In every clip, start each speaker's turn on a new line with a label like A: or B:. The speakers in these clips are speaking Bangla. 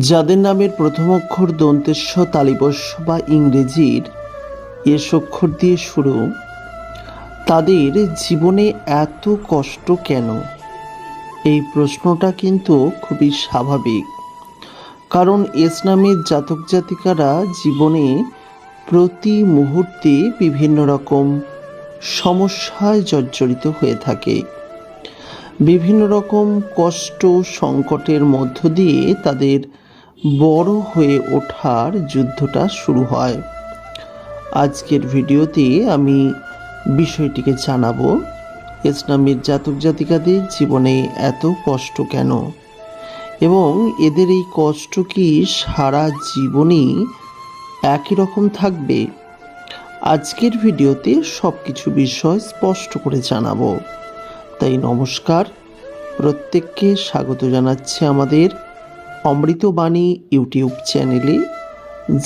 A: যাদের নামের প্রথম অক্ষর দন্তেশ্ব তালিবস্য বা ইংরেজির এস অক্ষর দিয়ে শুরু, তাদের জীবনে এত কষ্ট কেন? এই প্রশ্নটা কিন্তু খুবই স্বাভাবিক। কারণ এস নামের জাতক জাতিকারা জীবনে প্রতি মুহূর্তে বিভিন্ন রকম সমস্যায় জর্জরিত হয়ে থাকে। বিভিন্ন রকম কষ্ট, সংকটের মধ্য দিয়ে তাদের বড় হয়ে ওঠার যুদ্ধটা শুরু হয়। আজকের ভিডিওতে আমি বিষয়টিকে জানাব ইসলামের জাতক জাতিকাদের জীবনে এত কষ্ট কেন? এবং এদের এই কষ্ট কি সারা জীবনই একই রকম থাকবে? আজকের ভিডিওতে সব কিছু বিষয় স্পষ্ট করে জানাব। তাই নমস্কার, প্রত্যেককে স্বাগত জানাচ্ছি আমাদের অমৃতবাণী ইউটিউব চ্যানেলে।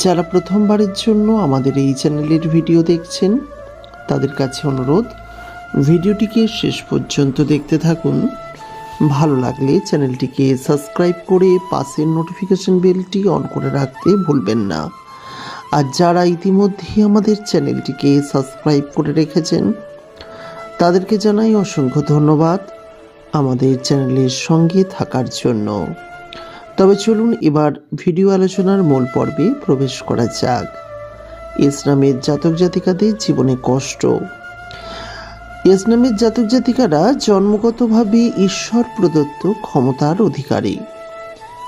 A: যারা প্রথমবারের জন্য আমাদের এই চ্যানেলের ভিডিও দেখছেন, তাদের কাছে অনুরোধ, ভিডিওটিকে শেষ পর্যন্ত দেখতে থাকুন। ভালো লাগলে চ্যানেলটিকে সাবস্ক্রাইব করে পাশের নোটিফিকেশন বেলটি অন করে রাখতে ভুলবেন না। আর যারা ইতিমধ্যেই আমাদের চ্যানেলটিকে সাবস্ক্রাইব করে রেখেছেন, তাদেরকে জানাই অসংখ্য ধন্যবাদ আমাদের চ্যানেলের সঙ্গে থাকার জন্য। তবে চলুন এবার ভিডিও আলোচনার মূল পর্বে প্রবেশ করা যাক। ইসলামের জাতক জাতিকাদের জীবনে কষ্ট। ইসলামের জাতক জাতিকারা জন্মগতভাবে ঈশ্বর প্রদত্ত ক্ষমতার অধিকারী।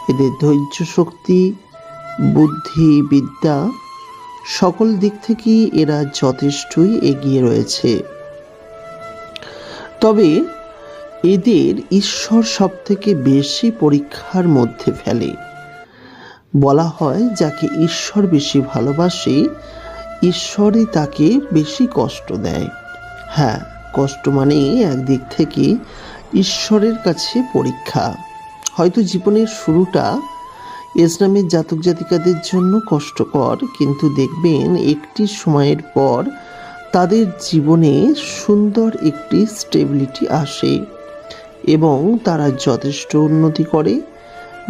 A: এদের ধৈর্য শক্তি, বুদ্ধি, বিদ্যা সকল দিক থেকেই এরা যথেষ্টই এগিয়ে রয়েছে। তবে এদের ঈশ্বর সব থেকে বেশি পরীক্ষার মধ্যে ফেলে। বলা হয়, যাকে ঈশ্বর বেশি ভালোবাসে, ঈশ্বরই তাকে বেশি কষ্ট দেয়। হ্যাঁ কষ্ট মানে একদিক থেকে ঈশ্বরের কাছে পরীক্ষা। হয়তো জীবনের শুরুটা ইসলামের জাতক জাতিকাদের জন্য কষ্টকর, কিন্তু দেখবেন একটি সময়ের পর তাদের জীবনে সুন্দর একটি স্টেবিলিটি আসে। এবং তারা যথেষ্ট উন্নতি করে।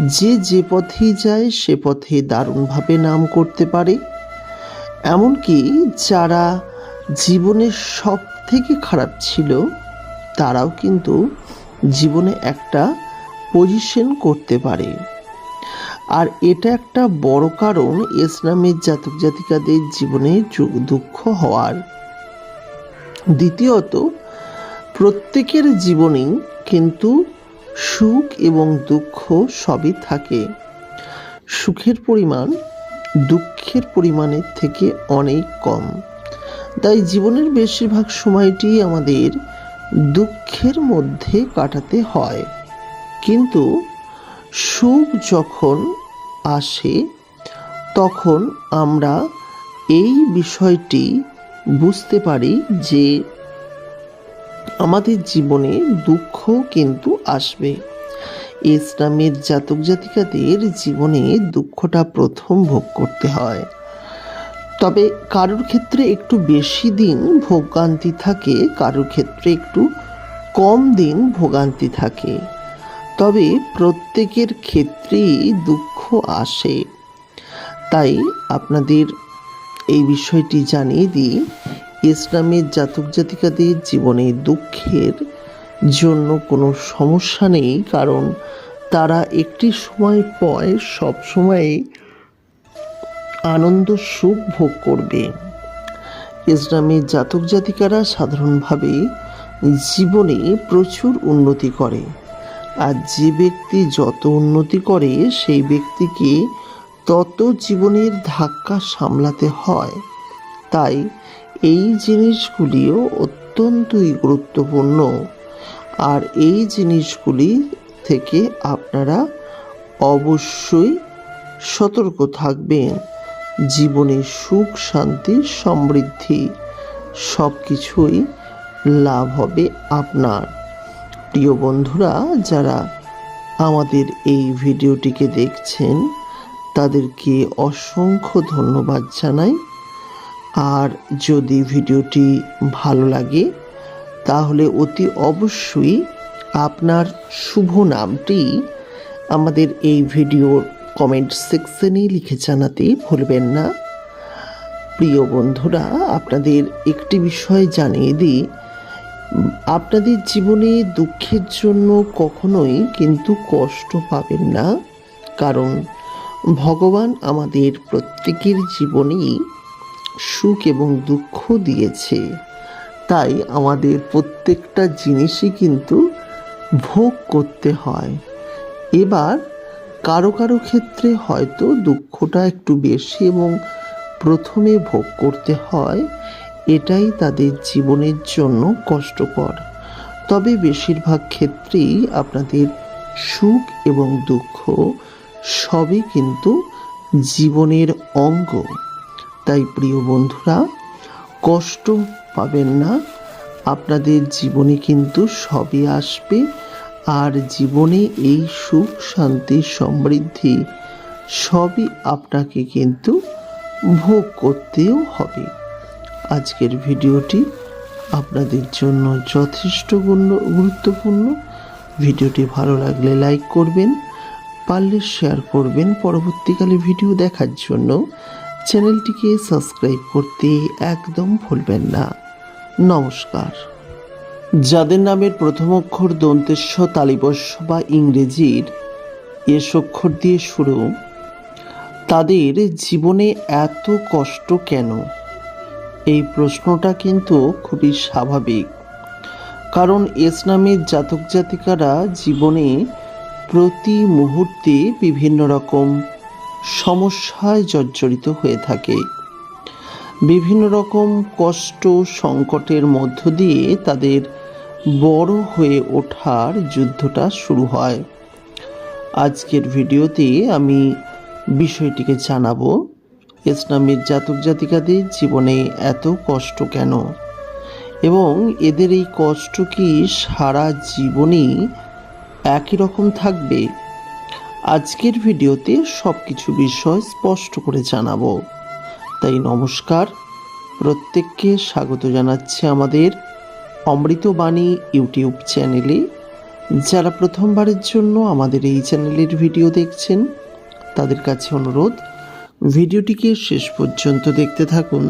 A: যে যে পথেই যায়, সে পথে দারুণভাবে নাম করতে পারে। এমনকি যারা জীবনের সব থেকে খারাপ ছিল, তারাও কিন্তু জীবনে একটা পজিশন করতে পারে। আর এটা একটা বড় কারণ ইসলামের জাতক জাতিকাদের জীবনে দুঃখ হওয়ার। দ্বিতীয়ত, প্রত্যেকের জীবনেই কিন্তু সুখ এবং দুঃখ সবই থাকে। সুখের পরিমাণ দুঃখের পরিমাণের থেকে অনেক কম। তাই জীবনের বেশিরভাগ সময়টি আমাদের দুঃখের মধ্যে কাটাতে হয়। কিন্তু সুখ যখন আসে, তখন আমরা এই বিষয়টি বুঝতে পারি যে আমাদের জীবনে দুঃখ কিন্তু আসবে। ইসলামের জাতক জাতিকাদের জীবনে দুঃখটা প্রথম ভোগ করতে হয়। তবে কারোর ক্ষেত্রে একটু বেশি দিন ভোগান্তি থাকে, কারোর ক্ষেত্রে একটু কম দিন ভোগান্তি থাকে। তবে প্রত্যেকের ক্ষেত্রেই দুঃখ আসে। তাই আপনাদের এই বিষয়টি জানিয়ে দিই। ইসলামের জাতক জাতিকাদের জীবনে দুঃখের জন্য কোনো সমস্যা নেই, কারণ তারা একটি সময় পয় সব সময় আনন্দ সুখ ভোগ করবে। ইসলামের জাতক জাতিকারা সাধারণভাবে জীবনে প্রচুর উন্নতি করে, আর যে ব্যক্তি যত উন্নতি করে, সেই ব্যক্তিকে তত জীবনের ধাক্কা সামলাতে হয়। তাই এই জিনিসগুলিও অত্যন্তই গুরুত্বপূর্ণ। আর এই জিনিসগুলি থেকে আপনারা অবশ্যই সতর্ক থাকবেন। জীবনে সুখ, শান্তি, সমৃদ্ধি সব কিছুই লাভ হবে আপনার। প্রিয় বন্ধুরা, যারা আমাদের এই ভিডিওটিকে দেখছেন, তাদেরকে অসংখ্য ধন্যবাদ জানাই। আর যদি ভিডিওটি ভালো লাগে, তাহলে অতি অবশ্যই আপনার শুভ নামটি আমাদের এই ভিডিওর কমেন্ট সেকশনে লিখে জানাতে ভুলবেন না। প্রিয় বন্ধুরা, আপনাদের একটি বিষয় জানিয়ে দিই। আপনাদের জীবনে দুঃখের জন্য কখনোই কিন্তু কষ্ট পাবেন না। কারণ ভগবান আমাদের প্রত্যেকের জীবনেই সুখ এবং দুঃখ দিয়েছে। তাই আমাদের প্রত্যেকটা জিনিসই কিন্তু ভোগ করতে হয়। এবার কারও কারও ক্ষেত্রে হয়তো দুঃখটা একটু বেশি এবং প্রথমে ভোগ করতে হয়, এটাই তাদের জীবনের জন্য কষ্টকর। তবে বেশিরভাগ ক্ষেত্রেই আপনাদের সুখ এবং দুঃখ সবই কিন্তু জীবনের অঙ্গ। তাই প্রিয় বন্ধুরা, কষ্ট পাবেন না। আপনাদের জীবনে কিন্তু সবই আসবে আর জীবনে এই সুখ, শান্তি, সমৃদ্ধি সবই আপনাকে কিন্তু ভোগ করতেও হবে। আজকের ভিডিওটি আপনাদের জন্য যথেষ্ট গুরুত্বপূর্ণ। ভিডিওটি ভালো লাগলে লাইক করবেন, পারলে শেয়ার করবেন। পরবর্তীকালে ভিডিও দেখার জন্য চ্যানেলটিকে সাবস্ক্রাইব করতে একদম ভুলবেন না। নমস্কার। যাদের নামের প্রথম অক্ষর দন্তেশ্ব তালিবস্য বা ইংরেজির এস অক্ষর দিয়ে শুরু, তাদের জীবনে এত কষ্ট কেন? এই প্রশ্নটা কিন্তু খুবই স্বাভাবিক। কারণ এস নামের জাতক জাতিকারা জীবনে প্রতি মুহূর্তে বিভিন্ন রকম সমস্যায় জর্জরিত হয়ে থাকে। বিভিন্ন রকম কষ্ট সংকটের মধ্য দিয়ে তাদের বড় হয়ে ওঠার যুদ্ধটা শুরু হয়। আজকের ভিডিওতে আমি বিষয়টিকে জানাব ইসলামের জাতক জাতিকাদের জীবনে এত কষ্ট কেন? এবং এদের এই কষ্ট কি সারা জীবনই একই রকম থাকবে? আজকের ভিডিওতে সব কিছু বিষয় স্পষ্ট করে জানাব। তাই নমস্কার। প্রত্যেককে স্বাগত জানাচ্ছে আমাদের অমৃতবাণী ইউটিউব চ্যানেলে। যারা প্রথমবারের জন্য আমাদের এই চ্যানেলের ভিডিও দেখছেন, তাদের কাছে অনুরোধ, ভিডিওটিকে শেষ পর্যন্ত দেখতে থাকুন।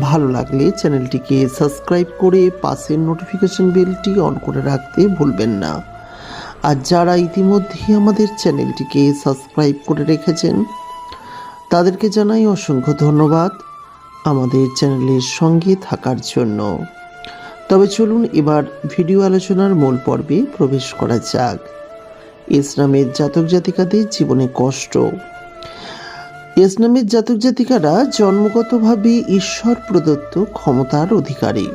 A: ভালো লাগলে চ্যানেলটিকে সাবস্ক্রাইব করে পাশের নোটিফিকেশন বেলটি অন করে রাখতে ভুলবেন না। আর যারা ইতিমধ্যেই আমাদের চ্যানেলটিকে সাবস্ক্রাইব করে রেখেছেন, তাদেরকে জানাই অসংখ্য ধন্যবাদ আমাদের চ্যানেলের সঙ্গে থাকার জন্য। তবে চলুন এবার ভিডিও আলোচনার মূল পর্বে প্রবেশ করা যাক। ইসলামের জাতক জাতিকাদের জীবনে কষ্ট। ইসলামের জাতক জাতিকারা জন্মগতভাবে ঈশ্বর প্রদত্ত ক্ষমতার অধিকারী।